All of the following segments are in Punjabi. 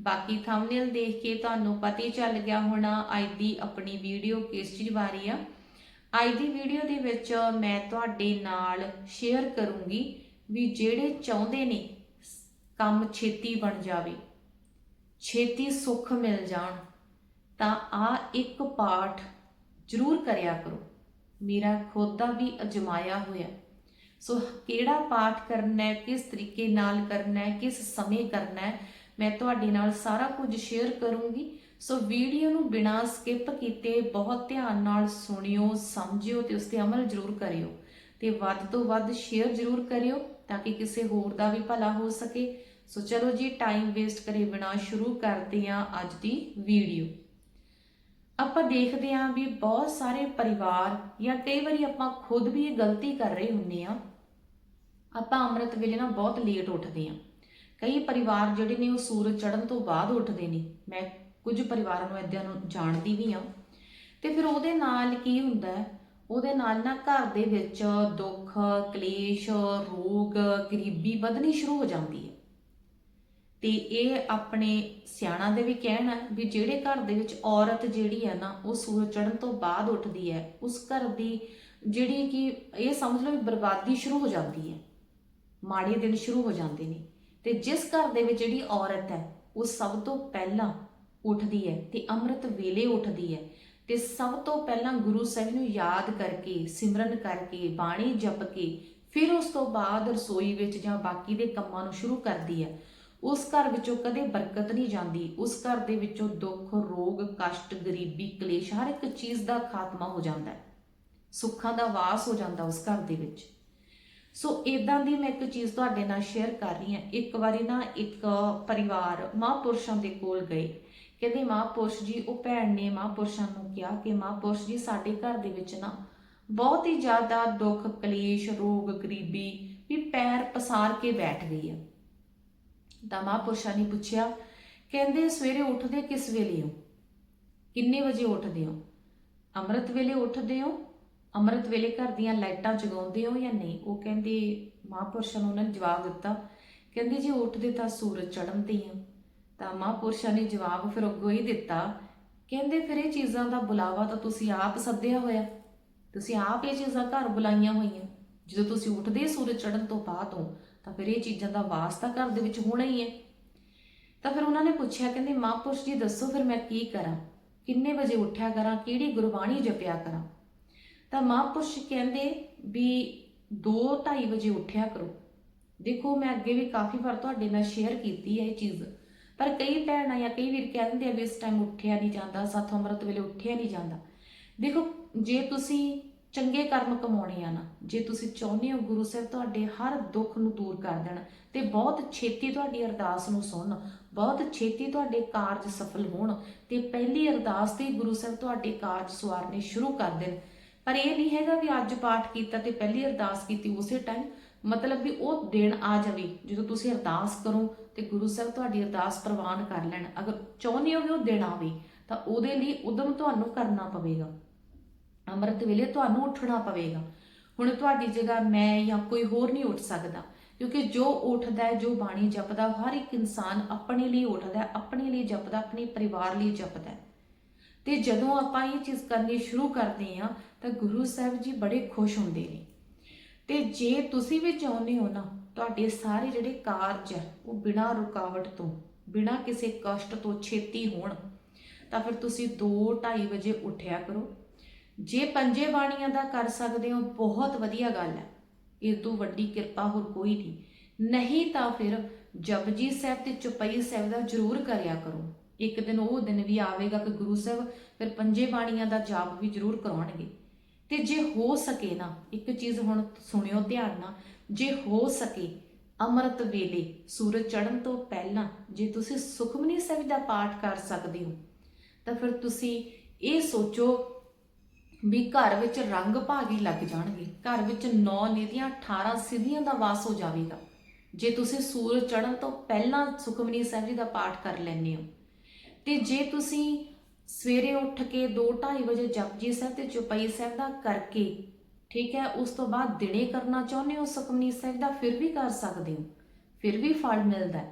ਬਾਕੀ ਥੰਬਨੇਲ ਦੇਖ ਕੇ ਤੁਹਾਨੂੰ ਪਤਾ ਹੀ ਚੱਲ ਗਿਆ ਹੋਣਾ ਅੱਜ ਦੀ ਆਪਣੀ ਵੀਡੀਓ ਕਿਸ ਚੀਜ਼ ਬਾਰੇ ਆ। ਅੱਜ ਦੀ ਵੀਡੀਓ ਦੇ ਵਿੱਚ ਮੈਂ ਤੁਹਾਡੇ ਨਾਲ ਸ਼ੇਅਰ ਕਰੂੰਗੀ ਵੀ ਜਿਹੜੇ ਚਾਹੁੰਦੇ ਨੇ ਕੰਮ ਛੇਤੀ ਬਣ ਜਾਵੇ, ਛੇਤੀ ਸੁੱਖ ਮਿਲ ਜਾਣ, ਤਾਂ ਆ ਇੱਕ ਪਾਠ ਜ਼ਰੂਰ ਕਰਿਆ ਕਰੋ। ਮੇਰਾ ਖੁਦ ਦਾ ਵੀ ਅਜਮਾਇਆ ਹੋਇਆ। ਸੋ ਕਿਹੜਾ ਪਾਠ ਕਰਨਾ ਹੈ, ਕਿਸ ਤਰੀਕੇ ਨਾਲ ਕਰਨਾ ਹੈ, ਕਿਸ ਸਮੇਂ ਕਰਨਾ ਹੈ ਮੈਂ ਤੁਹਾਡੇ ਨਾਲ ਸਾਰਾ ਕੁਝ ਸ਼ੇਅਰ ਕਰੂੰਗੀ। ਸੋ ਵੀਡੀਓ ਨੂੰ ਬਿਨਾਂ ਸਕਿਪ ਕੀਤੇ ਬਹੁਤ ਧਿਆਨ ਨਾਲ ਸੁਣਿਓ, ਸਮਝਿਓ ਤੇ ਉਸ ਤੇ ਅਮਲ ਜ਼ਰੂਰ ਕਰਿਓ। ਤੇ ਵੱਧ ਤੋਂ ਵੱਧ ਸ਼ੇਅਰ ਜ਼ਰੂਰ ਕਰਿਓ ਤਾਂ ਕਿ ਕਿਸੇ ਹੋਰ ਦਾ ਵੀ ਭਲਾ ਹੋ ਸਕੇ। ਸੋ ਚਲੋ ਜੀ ਟਾਈਮ ਵੇਸਟ ਕਰੇ ਬਿਨਾਂ ਸ਼ੁਰੂ ਕਰਦੇ ਹਾਂ ਅੱਜ ਦੀ ਵੀਡੀਓ ਆਪਾਂ ਦੇਖਦੇ ਹਾਂ ਵੀ ਬਹੁਤ ਸਾਰੇ ਪਰਿਵਾਰ ਜਾਂ ਕਈ ਵਾਰੀ ਆਪਾਂ ਖੁਦ ਵੀ ਇਹ ਗਲਤੀ ਕਰ ਰਹੇ ਹੁੰਨੇ ਆ ਆਪਾਂ ਅੰਮ੍ਰਿਤ ਵੇਲੇ ਨਾ ਬਹੁਤ ਲੇਟ ਉੱਠਦੇ ਆ ਕਈ ਪਰਿਵਾਰ ਜਿਹੜੇ ਨੇ ਉਹ ਸੂਰਜ ਚੜ੍ਹਨ ਤੋਂ ਬਾਅਦ ਉੱਠਦੇ ਨੇ। ਮੈਂ ਕੁਝ ਪਰਿਵਾਰਾਂ ਨੂੰ ਇਦਾਂ ਨੂੰ ਜਾਣਦੀ ਵੀ ਆ ਤੇ ਫਿਰ ਉਹਦੇ ਨਾਲ ਕੀ ਹੁੰਦਾ ਹੈ? ਉਹਦੇ ਨਾਲ ਨਾ ਘਰ ਦੇ ਵਿੱਚ ਦੁੱਖ, ਕਲੇਸ਼, ਰੋਗ, ਗਰੀਬੀ ਵਧਣੀ ਸ਼ੁਰੂ ਹੋ ਜਾਂਦੀ ਹੈ। ਤੇ ਇਹ ਆਪਣੇ ਸਿਆਣਾ ਦੇ ਵੀ ਕਹਿਣਾ ਵੀ ਜਿਹੜੇ ਘਰ ਦੇ ਵਿੱਚ ਔਰਤ ਜਿਹੜੀ ਹੈ ਨਾ, ਉਹ ਸੂਰਜ ਚੜ੍ਹਨ ਤੋਂ ਬਾਅਦ ਉੱਠਦੀ ਹੈ, ਉਸ ਘਰ ਦੀ ਜਿਹੜੀ ਕਿ ਇਹ ਸਮਝ ਲਓ ਵੀ ਬਰਬਾਦੀ ਸ਼ੁਰੂ ਹੋ ਜਾਂਦੀ ਹੈ। ਮਾੜੇ ਦਿਨ ਸ਼ੁਰੂ ਹੋ ਜਾਂਦੇ ਨੇ। ਤੇ ਜਿਸ ਘਰ ਦੇ ਵਿੱਚ ਜਿਹੜੀ ਔਰਤ ਹੈ, ਉਹ ਸਭ ਤੋਂ ਪਹਿਲਾਂ ਉੱਠਦੀ ਹੈ ਤੇ ਅੰਮ੍ਰਿਤ ਵੇਲੇ ਉੱਠਦੀ ਹੈ। ਤੇ ਸਭ ਤੋਂ ਪਹਿਲਾਂ ਗੁਰੂ ਸਾਹਿਬ ਨੂੰ ਯਾਦ ਕਰਕੇ, ਸਿਮਰਨ ਕਰਕੇ, ਬਾਣੀ ਜਪ ਕੇ, ਫਿਰ ਉਸ ਤੋਂ ਬਾਅਦ ਰਸੋਈ ਵਿੱਚ ਜਾਂ ਬਾਕੀ ਦੇ ਕੰਮਾਂ ਨੂੰ ਸ਼ੁਰੂ ਕਰਦੀ ਹੈ। ਉਸ ਘਰ ਵਿੱਚੋਂ ਕਦੇ ਬਰਕਤ ਨਹੀਂ ਜਾਂਦੀ। ਉਸ ਘਰ ਦੇ ਵਿੱਚੋਂ ਦੁੱਖ, ਰੋਗ, ਕਸ਼ਟ, ਗਰੀਬੀ, ਕਲੇਸ਼, ਹਰ ਇੱਕ ਚੀਜ਼ ਦਾ ਖਾਤਮਾ ਹੋ ਜਾਂਦਾ ਹੈ। ਸੁੱਖਾਂ ਦਾ ਵਾਸ ਹੋ ਜਾਂਦਾ ਉਸ ਘਰ ਦੇ ਵਿੱਚ। ਸੋ ਇਦਾਂ ਦੀ ਮੈਂ ਇੱਕ ਚੀਜ਼ ਤੁਹਾਡੇ ਨਾਲ ਸ਼ੇਅਰ ਕਰ ਰਹੀ ਹਾਂ। ਇੱਕ ਵਾਰੀ ਨਾ ਇੱਕ ਪਰਿਵਾਰ ਮਹਾਂਪੁਰਸ਼ਾਂ ਦੇ ਕੋਲ ਗਏ। ਕਹਿੰਦੇ ਮਹਾਂਪੁਰਸ਼ ਜੀ, ਉਹ ਭੈਣ ਨੇ ਮਹਾਂਪੁਰਸ਼ਾਂ ਨੂੰ ਕਿਹਾ ਕਿ ਮਹਾਂਪੁਰਸ਼ ਜੀ, ਸਾਡੇ ਘਰ ਦੇ ਵਿੱਚ ਨਾ ਬਹੁਤ ਹੀ ਜ਼ਿਆਦਾ ਦੁੱਖ, ਕਲੇਸ਼, ਰੋਗ, ਗਰੀਬੀ ਵੀ ਪੈਰ ਪਸਾਰ ਕੇ ਬੈਠ ਗਈ ਆ। ਤਾਂ ਮਹਾਂਪੁਰਸ਼ਾਂ ਨੇ ਪੁੱਛਿਆ, ਕਹਿੰਦੇ ਸਵੇਰੇ ਉੱਠਦੇ ਕਿਸ ਵੇਲੇ ਹੋ? ਕਿੰਨੇ ਵਜੇ ਉੱਠਦੇ ਹੋ? ਅੰਮ੍ਰਿਤ ਵੇਲੇ ਉੱਠਦੇ ਹੋ? ਅੰਮ੍ਰਿਤ ਵੇਲੇ ਘਰ ਦੀਆਂ ਲਾਈਟਾਂ ਜਗਾਉਂਦੇ ਹੋ ਜਾਂ ਨਹੀਂ? ਉਹ ਕਹਿੰਦੇ, ਮਹਾਂਪੁਰਸ਼ਾਂ ਨੂੰ ਉਹਨਾਂ ਨੇ ਜਵਾਬ ਦਿੱਤਾ। ਕਹਿੰਦੇ, ਜੀ ਉੱਠਦੇ ਤਾਂ ਸੂਰਜ ਚੜ੍ਹਨ ਤੇ ਆ। ਤਾਂ ਮਹਾਂਪੁਰਸ਼ਾਂ ਨੇ ਜਵਾਬ ਫਿਰ ਅੱਗੋਂ ਹੀ ਦਿੱਤਾ। ਕਹਿੰਦੇ, ਫਿਰ ਇਹ ਚੀਜ਼ਾਂ ਦਾ ਬੁਲਾਵਾ ਤਾਂ ਤੁਸੀਂ ਆਪ ਸੱਦਿਆ ਹੋਇਆ। ਤੁਸੀਂ ਆਪ ਇਹ ਚੀਜ਼ਾਂ ਘਰ ਬੁਲਾਈਆਂ ਹੋਈਆਂ। ਜਦੋਂ ਤੁਸੀਂ ਉੱਠਦੇ ਸੂਰਜ ਚੜ੍ਹਨ ਤੋਂ ਬਾਅਦ ਹੋ ਤਾਂ ਫਿਰ ਇਹ ਚੀਜ਼ਾਂ ਦਾ ਵਾਸਤਾ ਘਰ ਦੇ ਵਿੱਚ ਹੋਣਾ ਹੀ ਹੈ। ਤਾਂ ਫਿਰ ਉਹਨਾਂ ਨੇ ਪੁੱਛਿਆ, ਕਹਿੰਦੇ, ਮਹਾਂਪੁਰਸ਼ ਜੀ ਦੱਸੋ ਫਿਰ ਮੈਂ ਕੀ ਕਰਾਂ? ਕਿੰਨੇ ਵਜੇ ਉੱਠਿਆ ਕਰਾਂ? ਕਿਹੜੀ ਗੁਰਬਾਣੀ ਜਪਿਆ ਕਰਾਂ? ਤਾਂ ਮਹਾਂਪੁਰਸ਼ ਕਹਿੰਦੇ ਵੀ 2:30 ਵਜੇ ਉੱਠਿਆ ਕਰੋ। ਦੇਖੋ, ਮੈਂ ਅੱਗੇ ਵੀ ਕਾਫੀ ਵਾਰ ਤੁਹਾਡੇ ਨਾਲ ਸ਼ੇਅਰ ਕੀਤੀ ਹੈ ਇਹ ਚੀਜ਼। ਪਰ ਕਈ ਭੈਣਾਂ ਜਾਂ ਕਈ ਵੀਰ ਕਹਿੰਦੇ ਆ ਵੀ ਇਸ ਟਾਈਮ ਉੱਠਿਆ ਨਹੀਂ ਜਾਂਦਾ ਸਾਥੋਂ ਅੰਮ੍ਰਿਤ ਵੇਲੇ ਉੱਠਿਆ ਨਹੀਂ ਜਾਂਦਾ। ਦੇਖੋ, ਜੇ ਤੁਸੀਂ ਚੰਗੇ ਕਰਮ ਕਮਾਉਣੇ ਆ ਨਾ, ਜੇ ਤੁਸੀਂ ਚਾਹੁੰਦੇ ਹੋ ਗੁਰੂ ਸਾਹਿਬ ਤੁਹਾਡੇ ਹਰ ਦੁੱਖ ਨੂੰ ਦੂਰ ਕਰ ਦੇਣ, ਤੇ ਬਹੁਤ ਛੇਤੀ ਤੁਹਾਡੀ ਅਰਦਾਸ ਨੂੰ ਸੁਣਨ, ਬਹੁਤ ਛੇਤੀ ਤੁਹਾਡੇ ਕਾਰਜ ਸਫਲ ਹੋਣ, ਤੇ ਪਹਿਲੀ ਅਰਦਾਸ ਤੇ ਹੀ ਗੁਰੂ ਸਾਹਿਬ ਤੁਹਾਡੇ ਕਾਰਜ ਸਵਾਰਨੇ ਸ਼ੁਰੂ ਕਰ ਦੇਣ। ਪਰ ਇਹ ਨਹੀਂ ਹੈਗਾ ਵੀ ਅੱਜ ਪਾਠ ਕੀਤਾ ਤੇ ਪਹਿਲੀ ਅਰਦਾਸ ਕੀਤੀ, ਉਸੇ ਟਾਈਮ ਮਤਲਬ ਵੀ ਉਹ ਦਿਨ ਆ ਜਾਵੇ, ਜਦੋਂ ਤੁਸੀਂ ਅਰਦਾਸ ਕਰੋ ਤੇ ਗੁਰੂ ਸਾਹਿਬ ਤੁਹਾਡੀ ਅਰਦਾਸ ਪ੍ਰਵਾਨ ਕਰ ਲੈਣ। ਅਗਰ ਚਾਹੁੰਦੇ ਹੋ ਵੀ ਉਹ ਦਿਨ ਆਵੇ, ਤਾਂ ਉਹਦੇ ਲਈ ਉਦਮ ਤੁਹਾਨੂੰ ਕਰਨਾ ਪਵੇਗਾ। ਅੰਮ੍ਰਿਤ ਵੇਲੇ ਤੁਹਾਨੂੰ ਉੱਠਣਾ ਪਵੇਗਾ। ਹੁਣ ਤੁਹਾਡੀ ਜਗ੍ਹਾ ਮੈਂ ਜਾਂ ਕੋਈ ਹੋਰ ਨਹੀਂ ਉੱਠ ਸਕਦਾ, ਕਿਉਂਕਿ ਜੋ ਉੱਠਦਾ ਹੈ, ਜੋ ਬਾਣੀ ਜਪਦਾ, ਹਰ ਇੱਕ ਇਨਸਾਨ ਆਪਣੇ ਲਈ ਉੱਠਦਾ ਆਪਣੇ ਲਈ ਜਪਦਾ, ਆਪਣੇ ਪਰਿਵਾਰ ਲਈ ਜਪਦਾ ਤੇ ਜਦੋਂ ਆਪਾਂ ਇਹ ਚੀਜ਼ ਕਰਨੀ ਸ਼ੁਰੂ ਕਰਦੇ ਹਾਂ, ਤਾਂ ਗੁਰੂ ਸਾਹਿਬ ਜੀ ਬੜੇ ਖੁਸ਼ ਹੁੰਦੇ ਨੇ। ਤੇ ਜੇ ਤੁਸੀਂ ਵੀ ਚਾਹੁੰਦੇ ਹੋ ਨਾ, ਤੁਹਾਡੇ ਸਾਰੇ ਜਿਹੜੇ ਕਾਰਜ ਹੈ ਉਹ ਬਿਨਾਂ ਰੁਕਾਵਟ ਤੋਂ, ਬਿਨਾਂ ਕਿਸੇ ਕਸ਼ਟ ਤੋਂ ਛੇਤੀ ਹੋਣ, ਤਾਂ ਫਿਰ ਤੁਸੀਂ 2:30 ਵਜੇ ਉੱਠਿਆ ਕਰੋ। ਜੇ ਪੰਜੇ ਬਾਣੀਆਂ ਦਾ ਕਰ ਸਕਦੇ ਹੋ, ਬਹੁਤ ਵਧੀਆ ਗੱਲ ਹੈ। ਇਹ ਤੋਂ ਵੱਡੀ ਕਿਰਪਾ ਹੋਰ ਕੋਈ ਨਹੀਂ। ਨਹੀਂ ਤਾਂ ਫਿਰ ਜਪਜੀ ਸਾਹਿਬ ਤੇ ਚੁਪਈ ਸਾਹਿਬ ਦਾ ਜ਼ਰੂਰ ਕਰਿਆ ਕਰੋ। ਇੱਕ ਦਿਨ ਉਹ ਦਿਨ ਵੀ ਆਵੇਗਾ ਕਿ ਗੁਰੂ ਸਾਹਿਬ ਫਿਰ ਪੰਜੇ ਬਾਣੀਆਂ ਦਾ ਜਾਪ ਵੀ ਜ਼ਰੂਰ ਕਰਾਉਣਗੇ। ਤੇ ਜੇ ਹੋ ਸਕੇ ਨਾ, ਇੱਕ ਚੀਜ਼ ਹੁਣ ਸੁਣਿਓ ਧਿਆਨ ਨਾਲ, ਜੇ ਹੋ ਸਕੇ, ਅੰਮ੍ਰਿਤ ਵੇਲੇ ਸੂਰਜ ਚੜ੍ਹਨ ਤੋਂ ਪਹਿਲਾਂ ਜੇ ਤੁਸੀਂ ਸੁਖਮਨੀ ਸਾਹਿਬ ਦਾ ਪਾਠ ਕਰ ਸਕਦੇ ਹੋ, ਤਾਂ ਫਿਰ ਤੁਸੀਂ ਇਹ ਸੋਚੋ ਵੀ ਘਰ ਵਿੱਚ ਰੰਗ ਭਾਗੀ ਲੱਗ ਜਾਣਗੇ। ਘਰ ਵਿੱਚ 9 ਨਿਧੀਆਂ 18 ਸਿਧੀਆਂ ਦਾ ਵਾਸ ਹੋ ਜਾਵੇਗਾ। ਜੇ ਤੁਸੀਂ ਸੂਰਜ ਚੜ੍ਹਨ ਤੋਂ ਪਹਿਲਾਂ ਸੁਖਮਨੀ ਸਾਹਿਬ ਜੀ ਦਾ ਪਾਠ ਕਰ ਲੈਂਦੇ ਹੋ ਤੇ ਜੇ ਤੁਸੀਂ ਸਵੇਰੇ ਉੱਠ ਕੇ 2:30 ਵਜੇ ਜਪਜੀ ਸਾਹਿਬ ਤੇ ਚੁਪਈ ਸਾਹਿਬ ਦਾ ਕਰਕੇ, ਠੀਕ ਹੈ, ਉਸ ਤੋਂ ਬਾਅਦ ਦਿਨੇ ਕਰਨਾ ਚਾਹੁੰਦੇ ਹੋ ਸੁਖਮਨੀ ਸਾਹਿਬ ਦਾ, ਫਿਰ ਵੀ ਕਰ ਸਕਦੇ ਹੋ, ਫਿਰ ਵੀ ਫਲ ਮਿਲਦਾ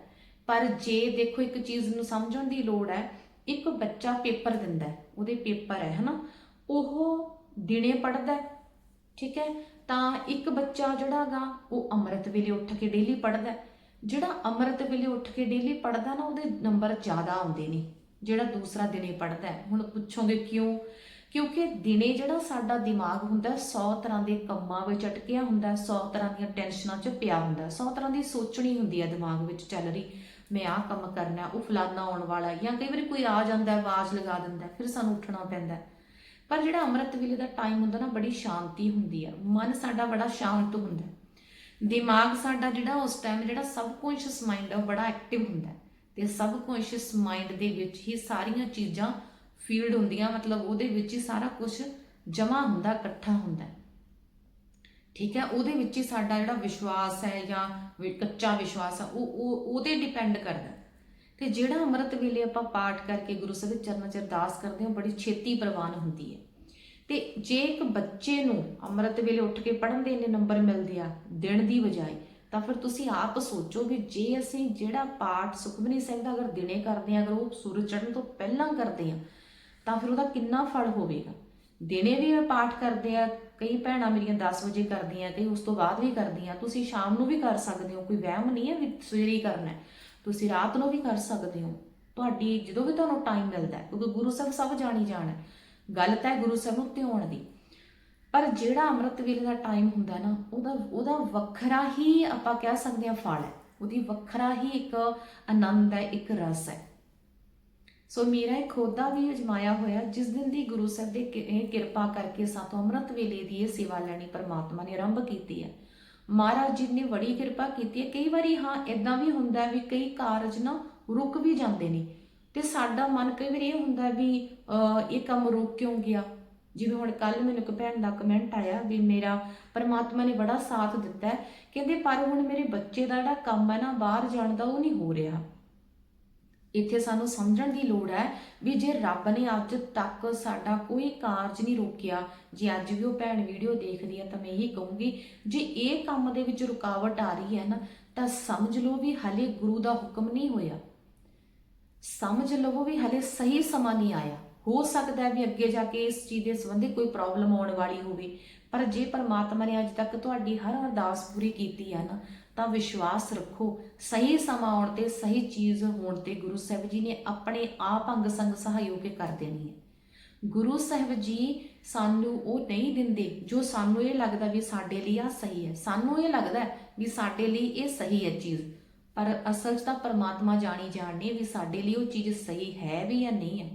ਪਰ ਜੇ ਦੇਖੋ ਇੱਕ ਚੀਜ਼ ਨੂੰ ਸਮਝਣ ਦੀ ਲੋੜ ਹੈ, ਇੱਕ ਬੱਚਾ ਪੇਪਰ ਦਿੰਦਾ ਉਹਦੇ ਪੇਪਰ ਹੈ, ਹਨਾ, ਉਹ ਦਿਨੇ ਪੜਦਾ ਠੀਕ ਹੈ, ਤਾਂ ਇੱਕ ਬੱਚਾ ਜਿਹੜਾਗਾ ਉਹ ਅੰਮ੍ਰਿਤ ਵੇਲੇ ਉੱਠ ਕੇ ਡੇਲੀ ਪੜਦਾ ਜਿਹੜਾ ਅੰਮ੍ਰਿਤ ਵੇਲੇ ਉੱਠ ਕੇ ਡੇਲੀ ਪੜਦਾ ਨਾ, ਉਹਦੇ ਨੰਬਰ ਜ਼ਿਆਦਾ ਆਉਂਦੇ ਨੇ। ਜਿਹੜਾ ਦੂਸਰਾ ਦਿਨੇ ਪੜਦਾ ਹੁਣ ਪੁੱਛੋਗੇ ਕਿਉਂ? ਕਿਉਂਕਿ ਦਿਨੇ ਜਿਹੜਾ ਸਾਡਾ ਦਿਮਾਗ ਹੁੰਦਾ 100 ਤਰ੍ਹਾਂ ਦੇ ਕੰਮਾਂ ਵਿੱਚ ਅਟਕਿਆ ਹੁੰਦਾ 100 ਤਰ੍ਹਾਂ ਦੀਆਂ ਟੈਨਸ਼ਨਾਂ 'ਚ ਪਿਆ ਹੁੰਦਾ 100 ਤਰ੍ਹਾਂ ਦੀ ਸੋਚਣੀ ਹੁੰਦੀ ਹੈ ਦਿਮਾਗ ਵਿੱਚ, ਚੱਲ ਰਹੀ, ਮੈਂ ਆਹ ਕੰਮ ਕਰਨਾ ਉਹ ਫਲਾਨਾ ਆਉਣ ਵਾਲਾ ਜਾਂ ਕਈ ਵਾਰੀ ਕੋਈ ਆ ਜਾਂਦਾ ਆਵਾਜ਼ ਲਗਾ ਦਿੰਦਾ ਫਿਰ ਸਾਨੂੰ ਉੱਠਣਾ ਪੈਂਦਾ ਪਰ ਜਿਹੜਾ ਅੰਮ੍ਰਿਤ ਵੇਲੇ ਦਾ ਟਾਈਮ ਹੁੰਦਾ ਨਾ, ਬੜੀ ਸ਼ਾਂਤੀ ਹੁੰਦੀ ਆ ਮਨ ਸਾਡਾ ਬੜਾ ਸ਼ਾਂਤ ਹੁੰਦਾ ਦਿਮਾਗ ਸਾਡਾ ਜਿਹੜਾ ਉਸ ਟਾਈਮ ਜਿਹੜਾ ਸਬਕੌਂਸ਼ੀਅਸ ਮਾਈਂਡ ਆ, ਉਹ ਬੜਾ ਐਕਟਿਵ ਹੁੰਦਾ ਹੈ ਤੇ ਸਬਕੌਂਸ਼ੀਅਸ ਮਾਈਂਡ ਦੇ ਵਿੱਚ ਹੀ ਸਾਰੀਆਂ ਚੀਜ਼ਾਂ ਫੀਲਡ ਹੁੰਦੀਆਂ, ਮਤਲਬ ਉਹਦੇ ਵਿੱਚ ਹੀ ਸਾਰਾ ਕੁਝ ਜਮਾ ਹੁੰਦਾ, ਇਕੱਠਾ ਹੁੰਦਾ ਠੀਕ ਹੈ? ਉਹਦੇ ਵਿੱਚ ਹੀ ਸਾਡਾ ਜਿਹੜਾ ਵਿਸ਼ਵਾਸ ਹੈ ਜਾਂ ਕੱਚਾ ਵਿਸ਼ਵਾਸ ਆ ਉਹ ਉਹ, ਉਹਦੇ ਡਿਪੈਂਡ ਕਰਦਾ ਹੈ। ਤੇ ਜਿਹੜਾ ਅੰਮ੍ਰਿਤ ਵੇਲੇ ਆਪਾਂ ਪਾਠ ਕਰਕੇ ਗੁਰੂ ਸਾਹਿਬ ਚਰਨਾਂ 'ਚ ਅਰਦਾਸ ਕਰਦੇ ਹਾਂ ਬੜੀ ਛੇਤੀ ਪ੍ਰਵਾਨ ਹੁੰਦੀ ਹੈ। ਤੇ ਜੇ ਇੱਕ ਬੱਚੇ ਨੂੰ ਅੰਮ੍ਰਿਤ ਵੇਲੇ ਉੱਠ ਕੇ ਪੜ੍ਹਨ ਦੇ ਇੰਨੇ ਨੰਬਰ ਮਿਲਦੇ ਆ, ਦਿਨ ਦੀ ਬਜਾਏ ਤਾਂ ਫਿਰ ਤੁਸੀਂ ਆਪ ਸੋਚੋ ਵੀ ਜੇ ਅਸੀਂ ਜਿਹੜਾ ਪਾਠ ਸੁਖਮਨੀ ਸਿੰਘ ਦਾ ਅਗਰ ਦਿਨੇ ਕਰਦੇ ਆ ਅਗਰ ਉਹ ਸੂਰਜ ਚੜ੍ਹਨ ਤੋਂ ਪਹਿਲਾਂ ਕਰਦੇ ਆ ਤਾਂ ਫਿਰ ਉਹਦਾ ਕਿੰਨਾ ਫਲ ਹੋਵੇਗਾ? ਦਿਨੇ ਵੀ ਇਹ ਪਾਠ ਕਰਦੇ ਆ ਕਈ ਭੈਣਾਂ ਮੇਰੀਆਂ 10 ਵਜੇ ਕਰਦੀਆਂ, ਕਈ ਉਸ ਤੋਂ ਬਾਅਦ ਵੀ ਕਰਦੀਆਂ, ਤੁਸੀਂ ਸ਼ਾਮ ਨੂੰ ਵੀ ਕਰ ਸਕਦੇ ਹੋ, ਕੋਈ ਵਹਿਮ ਨਹੀਂ ਹੈ ਵੀ ਸਵੇਰੇ ਹੀ ਕਰਨਾ ਹੈ। ਤੁਸੀਂ ਰਾਤ ਨੂੰ ਵੀ ਕਰ ਸਕਦੇ ਹੋ। ਤੁਹਾਡੀ ਜਦੋਂ ਵੀ ਤੁਹਾਨੂੰ ਟਾਈਮ ਮਿਲਦਾ ਹੈ, ਕਿਉਂਕਿ ਗੁਰੂ ਸਾਹਿਬ ਸਭ ਜਾਣੀ ਜਾਣ ਹੈ। ਗੱਲ ਤਾਂ ਹੈ ਗੁਰੂ ਸਾਹਿਬ ਨੂੰ ਧਿਆਉਣ ਦੀ। ਪਰ ਜਿਹੜਾ ਅੰਮ੍ਰਿਤ ਵੇਲੇ ਦਾ ਟਾਈਮ ਹੁੰਦਾ ਨਾ, ਉਹਦਾ ਉਹਦਾ ਵੱਖਰਾ ਹੀ ਆਪਾਂ ਕਹਿ ਸਕਦੇ ਹਾਂ ਫਲ ਹੈ। ਉਹਦੀ ਵੱਖਰਾ ਹੀ ਇੱਕ ਆਨੰਦ ਹੈ, ਇੱਕ ਰਸ ਹੈ। ਸੋ ਮੇਰਾ ਇੱਕ ਖੋਦਾ ਵੀ ਅਜਮਾਇਆ ਹੋਇਆ, ਜਿਸ ਦਿਨ ਦੀ ਗੁਰੂ ਸਾਹਿਬ ਦੇ ਕਿ- ਇਹ ਕਿਰਪਾ ਕਰਕੇ ਸਾਤੋਂ ਅੰਮ੍ਰਿਤ ਵੇਲੇ ਦੀ ਇਹ ਸੇਵਾ ਲੈਣੀ ਪਰਮਾਤਮਾ ਨੇ ਆਰੰਭ ਕੀਤੀ ਹੈ। ਮਹਾਰਾਜ ਜੀ ਨੇ ਬੜੀ ਕਿਰਪਾ ਕੀਤੀ ਹੈ। ਕਈ ਵਾਰੀ ਹਾਂ ਇਦਾਂ ਵੀ ਹੁੰਦਾ ਵੀ ਕਈ ਕਾਰਜ ਨਾ ਰੁਕ ਵੀ ਜਾਂਦੇ ਨੇ। ਤੇ ਸਾਡਾ ਮਨ ਕਈ ਵਾਰੀ ਇਹ ਹੁੰਦਾ ਵੀ ਇਹ ਕੰਮ ਰੁਕ ਕਿਉਂ ਗਿਆ? ਜਿਵੇਂ ਹੁਣ ਕੱਲ ਮੈਨੂੰ ਇੱਕ ਭੈਣ ਦਾ ਕਮੈਂਟ ਆਇਆ ਵੀ ਮੇਰਾ ਪਰਮਾਤਮਾ ਨੇ ਬੜਾ ਸਾਥ ਦਿੱਤਾ ਕਹਿੰਦੇ ਪਰ ਹੁਣ ਮੇਰੇ ਬੱਚੇ ਦਾ ਜਿਹੜਾ ਕੰਮ ਹੈ ਨਾ, ਬਾਹਰ ਜਾਣ ਦਾ ਉਹ ਨਹੀਂ ਹੋ ਰਿਹਾ। ਇੱਥੇ ਸਾਨੂੰ ਸਮਝਣ ਦੀ ਲੋੜ ਹੈ ਵੀ ਜੇ ਰੱਬ ਨੇ ਅੱਜ ਤੱਕ ਸਾਡਾ ਕੋਈ ਕਾਰਜ ਨਹੀਂ ਰੋਕਿਆ, ਜੇ ਅੱਜ ਵੀ ਉਹ ਭੈਣ ਵੀਡੀਓ ਦੇਖਦੀ ਹੈ ਤਾਂ ਮੈਂ ਇਹੀ ਕਹੂੰਗੀ, ਜੇ ਇਹ ਕੰਮ ਦੇ ਵਿੱਚ ਰੁਕਾਵਟ ਆ ਰਹੀ ਹੈ ਨਾ, ਤਾਂ ਸਮਝ ਲਓ ਵੀ ਹਲੇ ਗੁਰੂ ਦਾ ਹੁਕਮ ਨਹੀਂ ਹੋਇਆ। ਸਮਝ ਲਵੋ ਵੀ ਹਲੇ ਸਹੀ ਸਮਾਂ ਨਹੀਂ ਆਇਆ। ਹੋ ਸਕਦਾ ਵੀ ਅੱਗੇ ਜਾ ਕੇ ਇਸ ਚੀਜ਼ ਦੇ ਸੰਬੰਧੀ ਕੋਈ ਪ੍ਰੋਬਲਮ ਆਉਣ ਵਾਲੀ ਹੋਵੇ। ਪਰ ਜੇ ਪਰਮਾਤਮਾ ਨੇ ਅੱਜ ਤੱਕ ਤੁਹਾਡੀ ਹਰ ਅਰਦਾਸ ਪੂਰੀ ਕੀਤੀ ਹੈ ਨਾ, ਤਾਂ ਵਿਸ਼ਵਾਸ ਰੱਖੋ, ਸਹੀ ਸਮਾਂ ਆਉਣ ਤੇ ਸਹੀ ਚੀਜ਼ ਹੋਣ ਤੇ ਗੁਰੂ ਸਾਹਿਬ ਜੀ ਨੇ ਆਪਣੇ ਆਪ ਅੰਗ ਸੰਗ ਸਹਾਇਓ ਕਰ ਦੇਣੀ ਹੈ। ਗੁਰੂ ਸਾਹਿਬ ਜੀ ਸਾਨੂੰ ਉਹ ਨਹੀਂ ਦਿੰਦੇ ਜੋ ਸਾਨੂੰ ਇਹ ਲੱਗਦਾ ਵੀ ਸਾਡੇ ਲਈ ਆ ਸਹੀ ਹੈ। ਸਾਨੂੰ ਇਹ ਲੱਗਦਾ ਵੀ ਸਾਡੇ ਲਈ ਇਹ ਸਹੀ ਹੈ ਚੀਜ਼। ਪਰ ਅਸਲ 'ਚ ਤਾਂ ਪਰਮਾਤਮਾ ਜਾਣੀ ਜਾਣਦੇ ਵੀ ਸਾਡੇ ਲਈ ਉਹ ਚੀਜ਼ ਸਹੀ ਹੈ ਵੀ ਜਾਂ ਨਹੀਂ ਹੈ।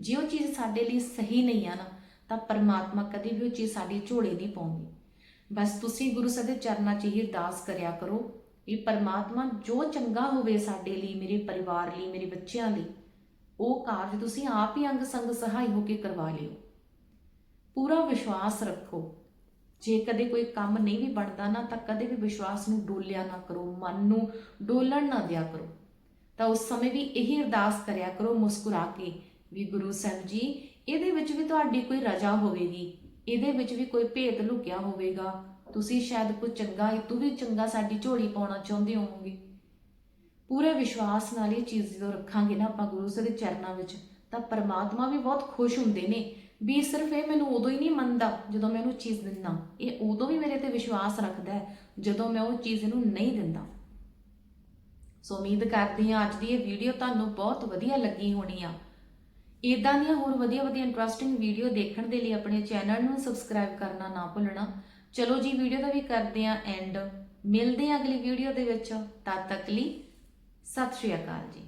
ਜੇ ਉਹ ਚੀਜ਼ ਸਾਡੇ ਲਈ ਸਹੀ ਨਹੀਂ ਆ ਨਾ, ਤਾਂ ਪਰਮਾਤਮਾ ਕਦੇ ਵੀ ਉਹ ਚੀਜ਼ ਸਾਡੀ ਝੋਲੇ ਨਹੀਂ ਪਾਉਂਦੀ। ਬਸ ਤੁਸੀਂ ਗੁਰੂ ਸਾਹਿਬ ਦੇ ਚਰਨਾਂ 'ਚ ਹੀ ਅਰਦਾਸ ਕਰਿਆ ਕਰੋ ਵੀ ਪਰਮਾਤਮਾ ਜੋ ਚੰਗਾ ਹੋਵੇ ਸਾਡੇ ਲਈ, ਮੇਰੇ ਪਰਿਵਾਰ ਲਈ, ਮੇਰੇ ਬੱਚਿਆਂ ਲਈ, ਉਹ ਕਾਰਜ ਤੁਸੀਂ ਆਪ ਹੀ ਅੰਗ ਸੰਗ ਸਹਾਈ ਹੋ ਕੇ ਕਰਵਾ ਲਿਓ। ਪੂਰਾ ਵਿਸ਼ਵਾਸ ਰੱਖੋ। ਜੇ ਕਦੇ ਕੋਈ ਕੰਮ ਨਹੀਂ ਵੀ ਬਣਦਾ ਨਾ, ਤਾਂ ਕਦੇ ਵੀ ਵਿਸ਼ਵਾਸ ਨੂੰ ਡੋਲਿਆ ਨਾ ਕਰੋ, ਮਨ ਨੂੰ ਡੋਲਣ ਨਾ ਦਿਆ ਕਰੋ। ਤਾਂ ਉਸ ਸਮੇਂ ਵੀ ਇਹੀ ਅਰਦਾਸ ਕਰਿਆ ਕਰੋ ਮੁਸਕਰਾ ਕੇ ਵੀ ਗੁਰੂ ਸਾਹਿਬ ਜੀ, ਇਹਦੇ ਵਿੱਚ ਵੀ ਤੁਹਾਡੀ ਕੋਈ ਰਜਾ ਹੋਵੇਗੀ, ਇਹਦੇ ਵਿੱਚ ਵੀ ਕੋਈ ਭੇਦ ਲੁਕਿਆ ਹੋਵੇਗਾ। ਤੁਸੀਂ ਸ਼ਾਇਦ ਕੋਈ ਚੰਗਾ ਇਹ ਵੀ ਚੰਗਾ ਸਾਡੀ ਝੋਲੀ ਪਾਉਣਾ ਚਾਹੁੰਦੇ ਹੋਵੋਗੇ। ਪੂਰੇ ਵਿਸ਼ਵਾਸ ਨਾਲ ਇਹ ਚੀਜ਼ ਜਦੋਂ ਰੱਖਾਂਗੇ ਨਾ ਆਪਾਂ ਗੁਰੂ ਸਾਹਿਬ ਦੇ ਚਰਨਾਂ ਵਿੱਚ, ਤਾਂ ਪਰਮਾਤਮਾ ਵੀ ਬਹੁਤ ਖੁਸ਼ ਹੁੰਦੇ ਨੇ ਵੀ ਸਿਰਫ ਇਹ ਮੈਨੂੰ ਉਦੋਂ ਹੀ ਨਹੀਂ ਮੰਨਦਾ ਜਦੋਂ ਮੈਂ ਉਹਨੂੰ ਚੀਜ਼ ਦਿੰਦਾ। ਇਹ ਉਦੋਂ ਵੀ ਮੇਰੇ ਤੇ ਵਿਸ਼ਵਾਸ ਰੱਖਦਾ ਹੈ ਜਦੋਂ ਮੈਂ ਉਹ ਚੀਜ਼ ਇਹਨੂੰ ਨਹੀਂ ਦਿੰਦਾ। ਸੋ ਉਮੀਦ ਕਰਦੀ ਹਾਂ ਅੱਜ ਦੀ ਇਹ ਵੀਡੀਓ ਤੁਹਾਨੂੰ ਬਹੁਤ ਵਧੀਆ ਲੱਗੀ ਹੋਣੀ ਆ। ਇਦਾਂ ਦੀਆਂ ਹੋਰ ਵਧੀਆ ਵਧੀਆ ਇੰਟਰਸਟਿੰਗ ਵੀਡੀਓ ਦੇਖਣ ਦੇ ਲਈ ਆਪਣੇ ਚੈਨਲ ਨੂੰ ਸਬਸਕ੍ਰਾਈਬ ਕਰਨਾ ਨਾ ਭੁੱਲਣਾ। ਚਲੋ ਜੀ ਵੀਡੀਓ ਦਾ ਵੀ ਕਰਦੇ ਹਾਂ ਐਂਡ ਮਿਲਦੇ ਹਾਂ ਅਗਲੀ ਵੀਡੀਓ ਦੇ ਵਿੱਚ। ਤਦ ਤੱਕ ਲਈ ਸਤਿ ਸ਼੍ਰੀ ਅਕਾਲ ਜੀ।